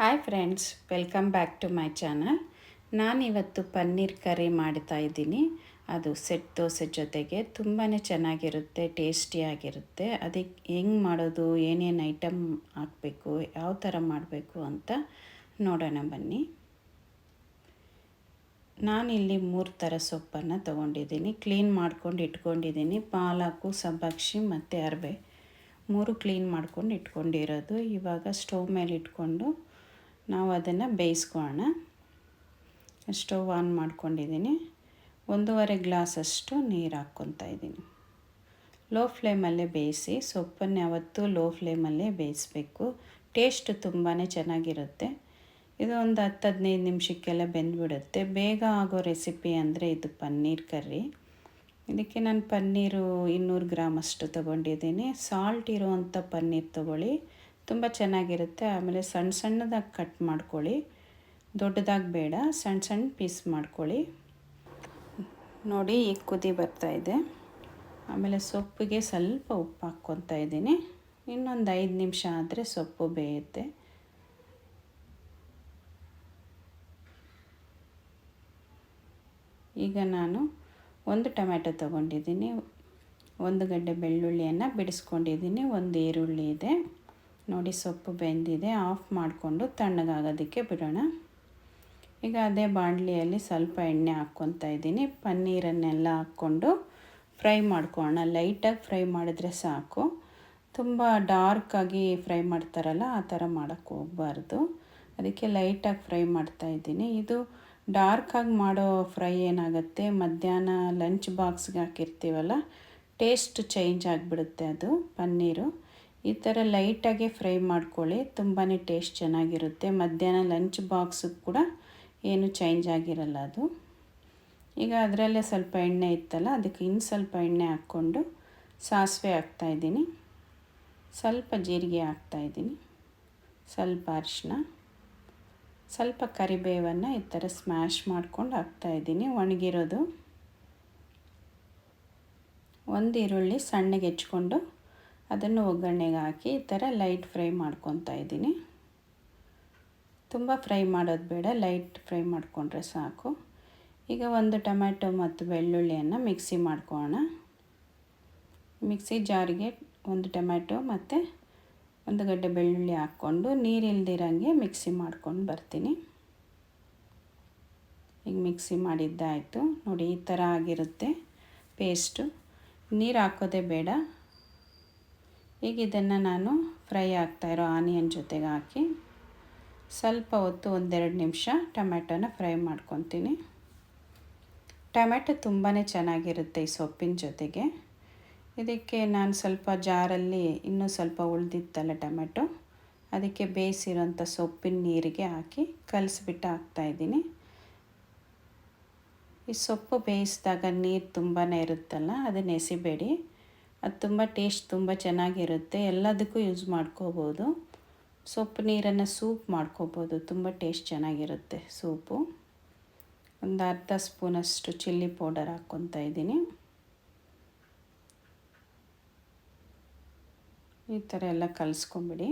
Hi friends welcome back to my channel ನಾನಿವತ್ತು ಪನ್ನೀರ್ ಕರಿ ಮಾಡ್ತಾ ಇದ್ದೀನಿ. ಅದು ಸೆಟ್ ದೋಸೆ ಜೊತೆಗೆ ತುಂಬಾ ಚೆನ್ನಾಗಿರುತ್ತೆ ಟೇಸ್ಟಿಯಾಗಿರುತ್ತೆ ಅದಕ್ಕೆ ಹೆಂಗೆ ಮಾಡೋದು, ಏನೇನು ಐಟಮ್ ಹಾಕಬೇಕು, ಯಾವ ಥರ ಮಾಡಬೇಕು ಅಂತ ನೋಡೋಣ ಬನ್ನಿ. ನಾನಿಲ್ಲಿ ಮೂರು ಥರ ಸೊಪ್ಪನ್ನು ತೊಗೊಂಡಿದ್ದೀನಿ. ಕ್ಲೀನ್ ಮಾಡ್ಕೊಂಡು ಇಟ್ಕೊಂಡಿದ್ದೀನಿ. ಪಾಲಾಕು, ಸಬ್ಬಕ್ಷಿ ಮತ್ತು ಅರ್ಬೆ ಮೂರು ಕ್ಲೀನ್ ಮಾಡ್ಕೊಂಡು ಇಟ್ಕೊಂಡಿರೋದು. ಇವಾಗ ಸ್ಟವ್ ಮೇಲೆ ಇಟ್ಕೊಂಡು ನಾವು ಅದನ್ನು ಬೇಯಿಸ್ಕೊಳ್ಳೋಣ. ಸ್ಟವ್ ಆನ್ ಮಾಡ್ಕೊಂಡಿದ್ದೀನಿ. ಒಂದೂವರೆ ಗ್ಲಾಸಷ್ಟು ನೀರು ಹಾಕ್ಕೊತಾ ಇದ್ದೀನಿ. ಲೋ ಫ್ಲೇಮಲ್ಲೇ ಬೇಯಿಸಿ, ಸೊಪ್ಪನ್ನು ಯಾವತ್ತೂ ಲೋ ಫ್ಲೇಮಲ್ಲೇ ಬೇಯಿಸಬೇಕು. ಟೇಸ್ಟ್ ತುಂಬಾ ಚೆನ್ನಾಗಿರುತ್ತೆ. ಇದು ಒಂದು ಹತ್ತು ಹದಿನೈದು ನಿಮಿಷಕ್ಕೆಲ್ಲ ಬೆಂದ್ಬಿಡುತ್ತೆ. ಬೇಗ ಆಗೋ ರೆಸಿಪಿ ಅಂದರೆ ಇದು ಪನ್ನೀರ್ ಕರ್ರಿ. ಇದಕ್ಕೆ ನಾನು ಪನ್ನೀರು ಇನ್ನೂರು ಗ್ರಾಮ್ ಅಷ್ಟು ತೊಗೊಂಡಿದ್ದೀನಿ. ಸಾಲ್ಟ್ ಇರುವಂಥ ಪನ್ನೀರ್ ತೊಗೊಳ್ಳಿ. ತುಂಬ ಚೆನ್ನಾಗಿರುತ್ತೆ. ಆಮೇಲೆ ಸಣ್ಣ ಸಣ್ಣದಾಗಿ ಕಟ್ ಮಾಡ್ಕೊಳ್ಳಿ. ದೊಡ್ಡದಾಗಿ ಬೇಡ. ಸಣ್ಣ ಸಣ್ಣ ಪೀಸ್ ಮಾಡ್ಕೊಳ್ಳಿ. ನೋಡಿ ಈಗ ಕುದಿ ಬರ್ತಾಯಿದೆ ಆಮೇಲೆ ಸೊಪ್ಪಿಗೆ ಸ್ವಲ್ಪ ಉಪ್ಪು ಹಾಕ್ಕೊತಾ ಇದ್ದೀನಿ. ಇನ್ನೊಂದು ಐದು ನಿಮಿಷ ಆದರೆ ಸೊಪ್ಪು ಬೇಯುತ್ತೆ. ಈಗ ನಾನು ಒಂದು ಟೊಮ್ಯಾಟೊ ತಗೊಂಡಿದ್ದೀನಿ. ಒಂದು ಗಡ್ಡೆ ಬೆಳ್ಳುಳ್ಳಿಯನ್ನು ಬಿಡಿಸ್ಕೊಂಡಿದ್ದೀನಿ. ಒಂದು ಈರುಳ್ಳಿ ಇದೆ. ನೋಡಿ ಸೊಪ್ಪು ಬೆಂದಿದೆ, ಆಫ್ ಮಾಡಿಕೊಂಡು ತಣ್ಣಗಾಗೋದಕ್ಕೆ ಬಿಡೋಣ. ಈಗ ಅದೇ ಬಾಣಲಿಯಲ್ಲಿ ಸ್ವಲ್ಪ ಎಣ್ಣೆ ಹಾಕ್ಕೊತಾ ಇದ್ದೀನಿ. ಪನ್ನೀರನ್ನೆಲ್ಲ ಹಾಕ್ಕೊಂಡು ಫ್ರೈ ಮಾಡ್ಕೊಳ್ಳೋಣ. ಲೈಟಾಗಿ ಫ್ರೈ ಮಾಡಿದ್ರೆ ಸಾಕು. ತುಂಬ ಡಾರ್ಕಾಗಿ ಫ್ರೈ ಮಾಡ್ತಾರಲ್ಲ, ಆ ಥರ ಮಾಡೋಕ್ಕೆ ಹೋಗಬಾರ್ದು. ಅದಕ್ಕೆ ಲೈಟಾಗಿ ಫ್ರೈ ಮಾಡ್ತಾ ಇದ್ದೀನಿ. ಇದು ಡಾರ್ಕಾಗಿ ಮಾಡೋ ಫ್ರೈ ಏನಾಗುತ್ತೆ? ಮಧ್ಯಾಹ್ನ ಲಂಚ್ ಬಾಕ್ಸ್ಗೆ ಹಾಕಿರ್ತೀವಲ್ಲ, ಟೇಸ್ಟ್ ಚೇಂಜ್ ಆಗಿಬಿಡುತ್ತೆ ಅದು, ಪನ್ನೀರು. ಈ ಥರ ಲೈಟಾಗೆ ಫ್ರೈ ಮಾಡ್ಕೊಳ್ಳಿ ತುಂಬಾ ಟೇಸ್ಟ್ ಚೆನ್ನಾಗಿರುತ್ತೆ. ಮಧ್ಯಾಹ್ನ ಲಂಚ್ ಬಾಕ್ಸಿಗೆ ಕೂಡ ಏನು ಚೇಂಜ್ ಆಗಿರಲ್ಲ ಅದು. ಈಗ ಅದರಲ್ಲೇ ಸ್ವಲ್ಪ ಎಣ್ಣೆ ಇತ್ತಲ್ಲ, ಅದಕ್ಕೆ ಇನ್ನು ಸ್ವಲ್ಪ ಎಣ್ಣೆ ಹಾಕ್ಕೊಂಡು ಸಾಸಿವೆ ಹಾಕ್ತಾಯಿದ್ದೀನಿ ಸ್ವಲ್ಪ ಜೀರಿಗೆ ಹಾಕ್ತಾಯಿದ್ದೀನಿ ಸ್ವಲ್ಪ ಅರಿಶಿನ ಸ್ವಲ್ಪ ಕರಿಬೇವನ್ನು ಈ ಥರ ಸ್ಮ್ಯಾಶ್ ಮಾಡ್ಕೊಂಡು ಹಾಕ್ತಾಯಿದ್ದೀನಿ ಒಣಗಿರೋದು. ಒಂದು ಈರುಳ್ಳಿ ಸಣ್ಣಗೆ ಹೆಚ್ಕೊಂಡು ಅದನ್ನು ಒಗ್ಗರಣೆಗೆ ಹಾಕಿ ಈ ಥರ ಲೈಟ್ ಫ್ರೈ ಮಾಡ್ಕೊತಾ ಇದ್ದೀನಿ. ತುಂಬ ಫ್ರೈ ಮಾಡೋದು ಬೇಡ, ಲೈಟ್ ಫ್ರೈ ಮಾಡಿಕೊಂಡ್ರೆ ಸಾಕು. ಈಗ ಒಂದು ಟೊಮ್ಯಾಟೊ ಮತ್ತು ಬೆಳ್ಳುಳ್ಳಿಯನ್ನು ಮಿಕ್ಸಿ ಮಾಡ್ಕೊಳ್ಳೋಣ. ಮಿಕ್ಸಿ ಜಾರಿಗೆ ಒಂದು ಟೊಮ್ಯಾಟೊ ಮತ್ತು ಒಂದು ಗಡ್ಡೆ ಬೆಳ್ಳುಳ್ಳಿ ಹಾಕ್ಕೊಂಡು ನೀರಿಲ್ದಿರಂಗೆ ಮಿಕ್ಸಿ ಮಾಡ್ಕೊಂಡು ಬರ್ತೀನಿ. ಈಗ ಮಿಕ್ಸಿ ಮಾಡಿದ್ದಾಯಿತು. ನೋಡಿ, ಈ ಥರ ಆಗಿರುತ್ತೆ ಪೇಸ್ಟು. ನೀರು ಹಾಕೋದೇ ಬೇಡ. ಈಗ ಇದನ್ನು ನಾನು ಫ್ರೈ ಆಗ್ತಾಯಿರೋ ಆನಿಯನ್ ಜೊತೆಗೆ ಹಾಕಿ ಸ್ವಲ್ಪ ಹೊತ್ತು ಒಂದೆರಡು ನಿಮಿಷ ಟೊಮ್ಯಾಟೋನ ಫ್ರೈ ಮಾಡ್ಕೊತೀನಿ. ಟೊಮ್ಯಾಟೊ ತುಂಬಾ ಚೆನ್ನಾಗಿರುತ್ತೆ ಈ ಸೊಪ್ಪಿನ ಜೊತೆಗೆ. ಇದಕ್ಕೆ ನಾನು ಸ್ವಲ್ಪ ಜಾರಲ್ಲಿ ಇನ್ನೂ ಸ್ವಲ್ಪ ಉಳಿದಿತ್ತಲ್ಲ ಟೊಮೆಟೊ ಅದಕ್ಕೆ ಬೇಯಿಸಿರೋಂಥ ಸೊಪ್ಪಿನ ನೀರಿಗೆ ಹಾಕಿ ಕಲಿಸ್ಬಿಟ್ಟು ಹಾಕ್ತಾಯಿದ್ದೀನಿ ಈ ಸೊಪ್ಪು ಬೇಯಿಸಿದಾಗ ನೀರು ತುಂಬಾ ಇರುತ್ತಲ್ಲ, ಅದನ್ನು ಎಸಿಬೇಡಿ. ಅದು ತುಂಬ ಟೇಸ್ಟ್ ತುಂಬ ಚೆನ್ನಾಗಿರುತ್ತೆ. ಎಲ್ಲದಕ್ಕೂ ಯೂಸ್ ಮಾಡ್ಕೋಬೋದು. ಸೊಪ್ಪು ನೀರನ್ನು ಸೂಪ್ ಮಾಡ್ಕೋಬೋದು. ತುಂಬ ಟೇಸ್ಟ್ ಚೆನ್ನಾಗಿರುತ್ತೆ ಸೂಪು. ಒಂದು ಅರ್ಧ ಸ್ಪೂನಷ್ಟು ಚಿಲ್ಲಿ ಪೌಡರ್ ಹಾಕ್ಕೊತಾ ಇದ್ದೀನಿ. ಈ ಥರ ಎಲ್ಲ ಕಲಿಸ್ಕೊಂಬಿಡಿ.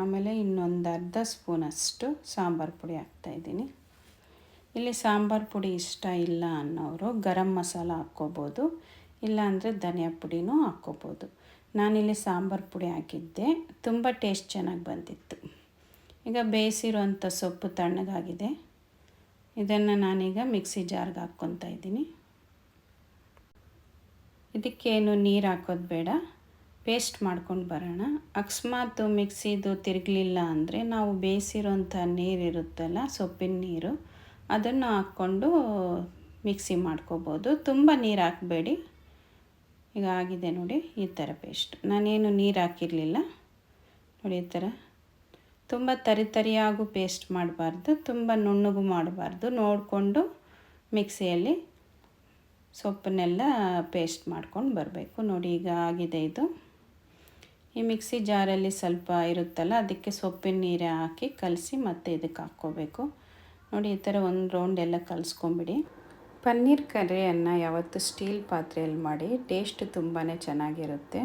ಆಮೇಲೆ ಇನ್ನೊಂದು ಅರ್ಧ ಸ್ಪೂನಷ್ಟು ಸಾಂಬಾರು ಪುಡಿ ಹಾಕ್ತಾಯಿದ್ದೀನಿ ಇಲ್ಲಿ ಸಾಂಬಾರು ಪುಡಿ ಇಷ್ಟ ಇಲ್ಲ ಅನ್ನೋರು ಗರಂ ಮಸಾಲ ಹಾಕ್ಕೋಬೋದು. ಇಲ್ಲಾಂದರೆ ಧನಿಯಾ ಪುಡಿನೂ ಹಾಕ್ಕೋಬೋದು. ನಾನಿಲ್ಲಿ ಸಾಂಬಾರು ಪುಡಿ ಹಾಕಿದ್ದೆ. ತುಂಬ ಟೇಸ್ಟ್ ಚೆನ್ನಾಗಿ ಬಂದಿತ್ತು. ಈಗ ಬೇಯಿಸಿರುವಂಥ ಸೊಪ್ಪು ತಣ್ಣಗಾಗಿದೆ. ಇದನ್ನು ನಾನೀಗ ಮಿಕ್ಸಿ ಜಾರ್ಗೆ ಹಾಕ್ಕೊತಾ ಇದ್ದೀನಿ. ಇದಕ್ಕೇನು ನೀರು ಹಾಕೋದು ಬೇಡ. ಪೇಸ್ಟ್ ಮಾಡ್ಕೊಂಡು ಬರೋಣ. ಅಕಸ್ಮಾತ್ ಮಿಕ್ಸಿದು ತಿರುಗಲಿಲ್ಲ ಅಂದರೆ ನಾವು ಬೇಯಿಸಿರೋಂಥ ನೀರಿರುತ್ತಲ್ಲ ಸೊಪ್ಪಿನ ನೀರು, ಅದನ್ನು ಹಾಕ್ಕೊಂಡು ಮಿಕ್ಸಿ ಮಾಡ್ಕೋಬೋದು. ತುಂಬ ನೀರು ಹಾಕಬೇಡಿ. ಈಗ ಆಗಿದೆ ನೋಡಿ ಈ ಥರ ಪೇಸ್ಟ್ ನಾನೇನು ನೀರು ಹಾಕಿರಲಿಲ್ಲ. ನೋಡಿ ಈ ಥರ. ತುಂಬ ತರಿ ತರಿಯಾಗೂ ಪೇಸ್ಟ್ ಮಾಡಬಾರ್ದು, ತುಂಬ ನುಣ್ಣಗೂ ಮಾಡಬಾರ್ದು. ನೋಡಿಕೊಂಡು ಮಿಕ್ಸಿಯಲ್ಲಿ ಸೊಪ್ಪನ್ನೆಲ್ಲ ಪೇಸ್ಟ್ ಮಾಡ್ಕೊಂಡು ಬರಬೇಕು. ನೋಡಿ ಈಗ ಆಗಿದೆ ಇದು. ಈ ಮಿಕ್ಸಿ ಜಾರಲ್ಲಿ ಸ್ವಲ್ಪ ಇರುತ್ತಲ್ಲ, ಅದಕ್ಕೆ ಸೊಪ್ಪಿನ ನೀರು ಹಾಕಿ ಕಲಸಿ ಮತ್ತೆ ಇದಕ್ಕೆ ಹಾಕ್ಕೋಬೇಕು. ನೋಡಿ ಈ ಥರ ಒಂದು ರೌಂಡ್ ಎಲ್ಲ ಕಲಿಸ್ಕೊಂಬಿಡಿ. ಪನ್ನೀರ್ ಕರಿಯನ್ನು ಯಾವತ್ತು ಸ್ಟೀಲ್ ಪಾತ್ರೆಯಲ್ಲಿ ಮಾಡಿ ಟೇಸ್ಟ್ ತುಂಬಾ ಚೆನ್ನಾಗಿರುತ್ತೆ.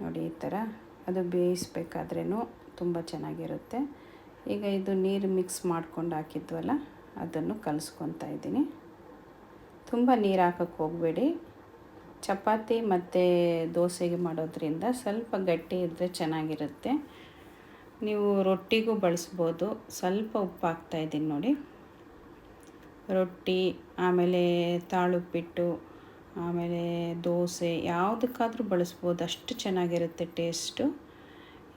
ನೋಡಿ ಈ ಥರ. ಅದು ಬೇಯಿಸ್ಬೇಕಾದ್ರೂ ತುಂಬ ಚೆನ್ನಾಗಿರುತ್ತೆ. ಈಗ ಇದು ನೀರು ಮಿಕ್ಸ್ ಮಾಡ್ಕೊಂಡು ಹಾಕಿದ್ವಲ್ಲ, ಅದನ್ನು ಕಲಿಸ್ಕೊತಾ ಇದ್ದೀನಿ. ತುಂಬ ನೀರು ಹಾಕಕ್ಕೆ ಹೋಗಬೇಡಿ. ಚಪಾತಿ ಮತ್ತು ದೋಸೆಗೆ ಮಾಡೋದ್ರಿಂದ ಸ್ವಲ್ಪ ಗಟ್ಟಿ ಇದ್ದರೆ ಚೆನ್ನಾಗಿರುತ್ತೆ. ನೀವು ರೊಟ್ಟಿಗೂ ಬಳಸ್ಬೋದು. ಸ್ವಲ್ಪ ಉಪ್ಪು ಹಾಕ್ತಾಯಿದ್ದೀನಿ ನೋಡಿ. ರೊಟ್ಟಿ, ಆಮೇಲೆ ತಾಳುಪ್ಪಿಟ್ಟು, ಆಮೇಲೆ ದೋಸೆ ಯಾವುದಕ್ಕಾದ್ರೂ ಬಳಸ್ಬೋದು. ಅಷ್ಟು ಚೆನ್ನಾಗಿರುತ್ತೆ ಟೇಸ್ಟು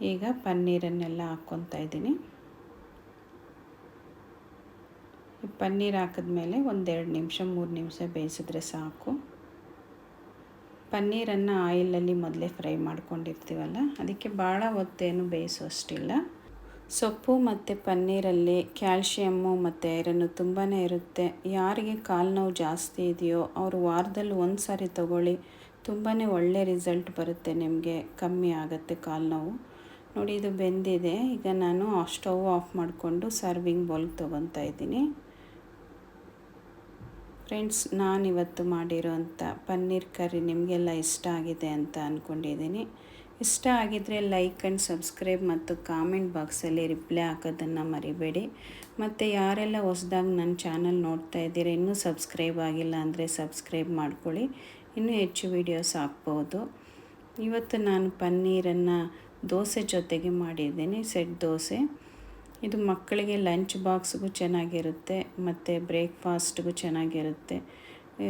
ಈಗ ಪನ್ನೀರನ್ನೆಲ್ಲ ಹಾಕ್ಕೊತಾ ಇದ್ದೀನಿ. ಪನ್ನೀರ್ ಹಾಕಿದ್ಮೇಲೆ ಒಂದೆರಡು ನಿಮಿಷ, ಮೂರು ನಿಮಿಷ ಬೇಯಿಸಿದ್ರೆ ಸಾಕು. ಪನ್ನೀರನ್ನು ಆಯಿಲಲ್ಲಿ ಮೊದಲೇ ಫ್ರೈ ಮಾಡ್ಕೊಂಡಿರ್ತೀವಲ್ಲ, ಅದಕ್ಕೆ ಭಾಳ ಹೊತ್ತೇನು ಬೇಯಿಸೋಷ್ಟಿಲ್ಲ. ಸೊಪ್ಪು ಮತ್ತು ಪನ್ನೀರಲ್ಲಿ ಕ್ಯಾಲ್ಶಿಯಮ್ಮು ಮತ್ತು ಐರನ್ನು ತುಂಬಾ ಇರುತ್ತೆ. ಯಾರಿಗೆ ಕಾಲು ನೋವು ಜಾಸ್ತಿ ಇದೆಯೋ ಅವರು ವಾರದಲ್ಲಿ ಒಂದು ಸಾರಿ ತೊಗೊಳ್ಳಿ. ತುಂಬಾ ಒಳ್ಳೆ ರಿಸಲ್ಟ್ ಬರುತ್ತೆ ನಿಮಗೆ, ಕಮ್ಮಿ ಆಗುತ್ತೆ ಕಾಲು ನೋವು ನೋಡಿ, ಇದು ಬೆಂದಿದೆ. ಈಗ ನಾನು ಸ್ಟವ್ ಆಫ್ ಮಾಡಿಕೊಂಡು ಸರ್ವಿಂಗ್ ಬೌಲ್ಗೆ ತೊಗೊತಾ ಇದ್ದೀನಿ. ಫ್ರೆಂಡ್ಸ್, ನಾನಿವತ್ತು ಮಾಡಿರೋಂಥ ಪನ್ನೀರ್ ಕರಿ ನಿಮಗೆಲ್ಲ ಇಷ್ಟ ಆಗಿದೆ ಅಂತ ಅಂದ್ಕೊಂಡಿದ್ದೀನಿ ಇಷ್ಟ ಆಗಿದ್ದರೆ ಲೈಕ್ ಆ್ಯಂಡ್ ಸಬ್ಸ್ಕ್ರೈಬ್ ಮತ್ತು ಕಾಮೆಂಟ್ ಬಾಕ್ಸಲ್ಲಿ ರಿಪ್ಲೈ ಹಾಕೋದನ್ನು ಮರಿಬೇಡಿ. ಮತ್ತು ಯಾರೆಲ್ಲ ಹೊಸ್ದಾಗಿ ನನ್ನ ಚಾನಲ್ ನೋಡ್ತಾ ಇದ್ದೀರ, ಇನ್ನೂ ಸಬ್ಸ್ಕ್ರೈಬ್ ಆಗಿಲ್ಲ ಅಂದರೆ ಸಬ್ಸ್ಕ್ರೈಬ್ ಮಾಡ್ಕೊಳ್ಳಿ. ಇನ್ನೂ ಹೆಚ್ಚು ವೀಡಿಯೋಸ್ ಹಾಕ್ಬೋದು. ಇವತ್ತು ನಾನು ಪನ್ನೀರನ್ನು ದೋಸೆ ಜೊತೆಗೆ ಮಾಡಿದ್ದೀನಿ ಸೆಟ್ ದೋಸೆ. ಇದು ಮಕ್ಕಳಿಗೆ ಲಂಚ್ ಬಾಕ್ಸ್ಗೂ ಚೆನ್ನಾಗಿರುತ್ತೆ, ಮತ್ತು ಬ್ರೇಕ್ಫಾಸ್ಟ್ಗೂ ಚೆನ್ನಾಗಿರುತ್ತೆ.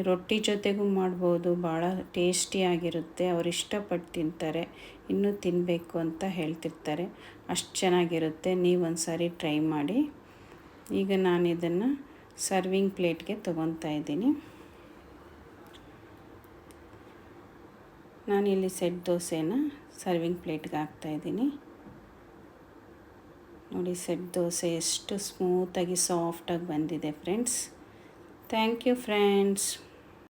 ರೊಟ್ಟಿ ಜೊತೆಗೂ ಮಾಡ್ಬೋದು. ಭಾಳ ಟೇಸ್ಟಿಯಾಗಿರುತ್ತೆ ಅವ್ರು ಇಷ್ಟಪಟ್ಟು ತಿಂತಾರೆ. ಇನ್ನೂ ತಿನ್ನಬೇಕು ಅಂತ ಹೇಳ್ತಿರ್ತಾರೆ. ಅಷ್ಟು ಚೆನ್ನಾಗಿರುತ್ತೆ. ನೀವು ಒಂದು ಸಾರಿ ಟ್ರೈ ಮಾಡಿ. ಈಗ ನಾನು ಇದನ್ನು ಸರ್ವಿಂಗ್ ಪ್ಲೇಟ್ಗೆ ತೊಗೊತಾ ಇದ್ದೀನಿ. ನಾನಿಲ್ಲಿ ಸೆಟ್ ದೋಸೆನ ಸರ್ವಿಂಗ್ ಪ್ಲೇಟ್ಗೆ ಹಾಕ್ತಾಯಿದ್ದೀನಿ ನೋಡಿ, ಸೆಟ್ ದೋಸೆ ಎಷ್ಟು ಸ್ಮೂತಾಗಿ ಸಾಫ್ಟಾಗಿ ಬಂದಿದೆ, ಫ್ರೆಂಡ್ಸ್. Thank you, friends.